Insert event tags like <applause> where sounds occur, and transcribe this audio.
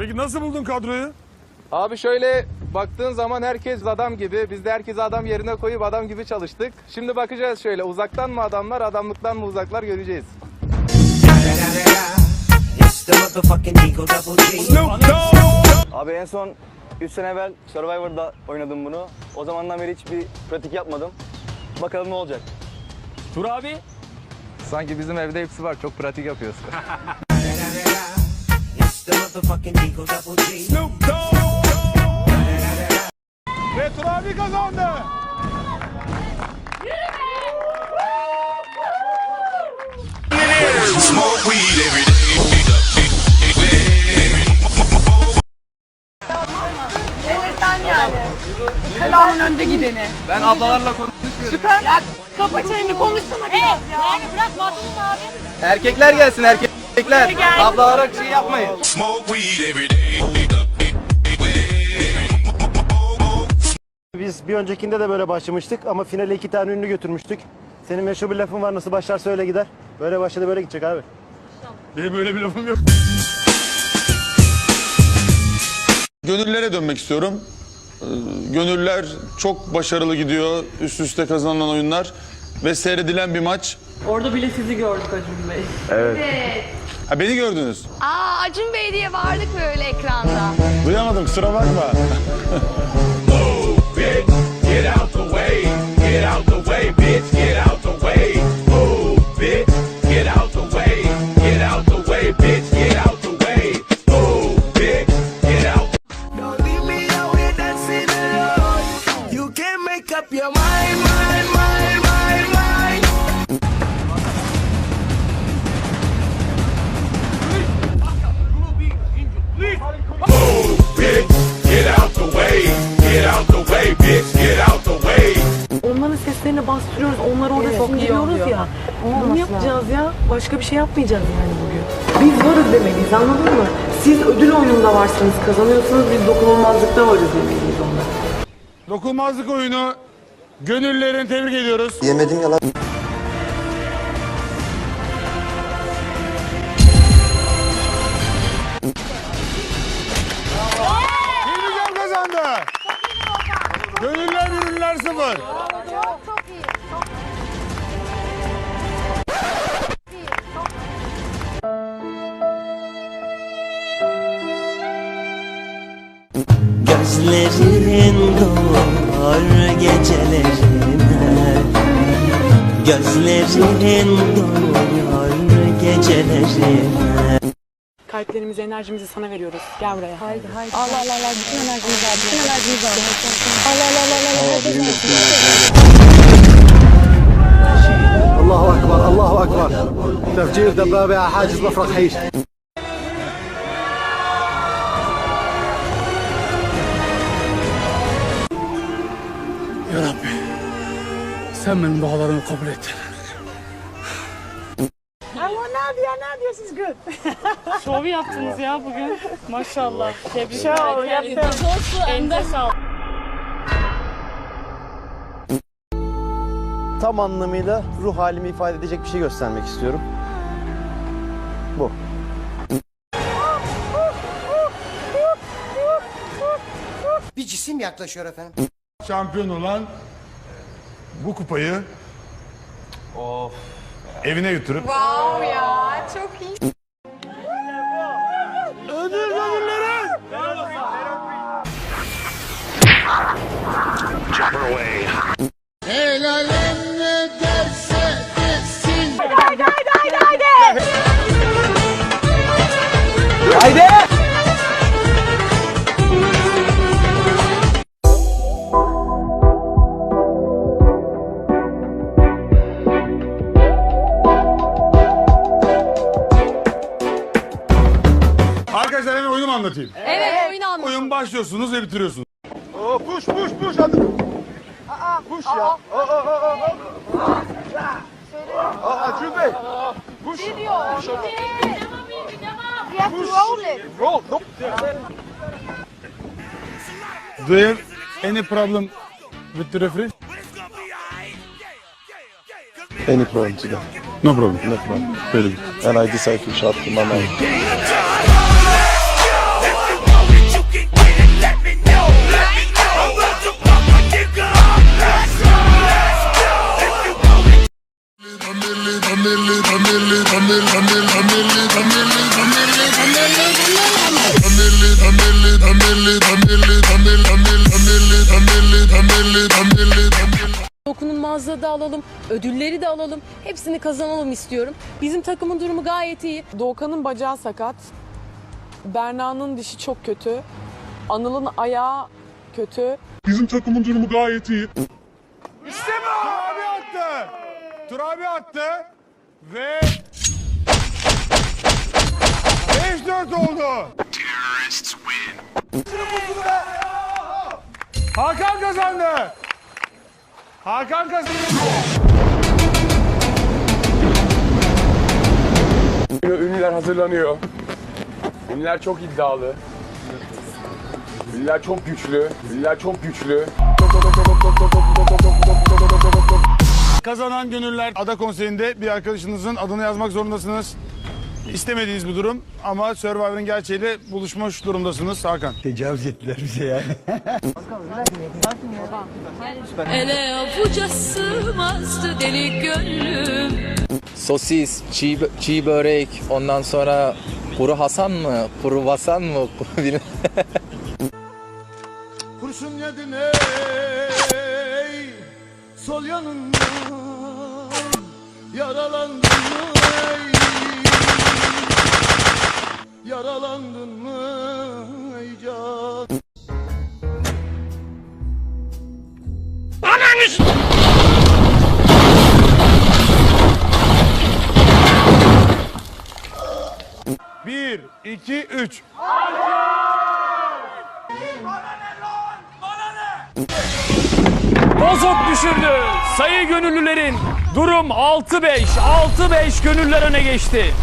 Peki nasıl buldun kadroyu? Abi şöyle baktığın zaman herkes adam gibi. Biz de herkesi adam yerine koyup adam gibi çalıştık. Şimdi bakacağız şöyle uzaktan mı adamlar, adamlıktan mı uzaklar göreceğiz. Abi en son 3 sene evvel Survivor'da oynadım bunu. O zamandan beri hiçbir pratik yapmadım. Bakalım ne olacak. Tur abi. Sanki bizim evde hepsi var. Çok pratik yapıyoruz. <laughs> The motherfucking Eagle Double G. Ve Tur abi kazandı. Sen yani. Kalanın önde gideni. Ben ablalarla konuşuyorum. Süper. Ya kapa çeneni konuşsana biraz ya. Yani bırak Madun'un abi. Erkekler gelsin erkekler. Ablalara şey yapmayın. Biz bir öncekinde de böyle başlamıştık ama finale iki tane ünlü götürmüştük. Senin meşhur bir lafın var nasıl başlarsa öyle gider. Böyle başladı böyle gidecek abi. Benim böyle bir lafım yok. Gönüllere dönmek istiyorum. Ee, Gönüller çok başarılı gidiyor. Üst üste kazanılan oyunlar ve seyredilen bir maç. Orada bile sizi gördük Acun Bey. Ha, beni gördünüz. Aa Acun Bey diye vardık böyle ekranda. Duyamadım kusura bakma. Get out bastırıyoruz. Onları orada sindiriyoruz ya. Bunu yapacağız ya. Başka bir şey yapmayacağız yani bugün. Biz varız demeliyiz anladın mı? Siz ödül oyununda varsınız, kazanıyorsunuz. Biz dokunulmazlıkta varız demeliyiz onlara. Dokunmazlık oyunu gönüllerini tebrik ediyoruz. Yemedim yalan. Gönüller ürünler sıfır. Gözlerin doğar gecelerime Gözlerin doğar gecelerime Kalplerimizi, enerjimizi sana veriyoruz. Gel buraya. Haydi haydi. Allah Allah Allah. Bütün enerjimizi al. Bütün enerjimizi al. Allah Allah Allah Allah. Allahu Ekber, Allahu Ekber. Tefcir دبابة على حاجز مفرق حيش. Sen benim dualarımı kabul et. <laughs> Şov yaptınız ya bugün. Maşallah. Tebrikler. Şov yaptım. Tam anlamıyla ruh halimi ifade edecek bir şey göstermek istiyorum. Bu. Bir cisim yaklaşıyor efendim Şampiyon olan bu kupayı evine götürüp Wow ya çok iyi. ödül anlatayım? Evet oyunu anladım. Oyun başlıyorsunuz ve bitiriyorsunuz. Push push push hadi. Push ya. Aa, aa, aa, aa. Aa, Acun Bey. Push. Roll. Nope. Do you have any problem with the referee? Any problem today? No problem. No problem. Very good. And I decide to shut my Dokunulmazlığı da alalım, ödülleri de alalım. Hepsini kazanalım istiyorum. Bizim takımın durumu gayet iyi. Doğukan'ın bacağı sakat. Berna'nın dişi çok kötü. Anıl'ın ayağı kötü. Bizim takımın durumu gayet iyi. İşte bu! Turabi attı. Turabi attı. Ve Hakan kazandı. Hakan kazandı. Ünlüler hazırlanıyor. Ünlüler çok iddialı. Ünlüler çok güçlü. Ünlüler çok güçlü. Kazanan gönüller ada konseyinde bir arkadaşınızın adını yazmak zorundasınız. İstemediğiniz bir durum ama Survivor'ın gerçeğiyle buluşmuş durumdasınız Hakan. Ele avuca sığmazdı deli gönlüm. Sosis, çiğ, çiğ börek, ondan sonra kuru Hasan mı, kuru Vasan mı? <laughs> Kurşun yedin ey Sol yanından Yaralandın ey Yaralandın mı ey can Bir, iki, üç. Bozok düşürdü. Sayı gönüllülerin durum 6-5. 6-5 gönüller öne geçti.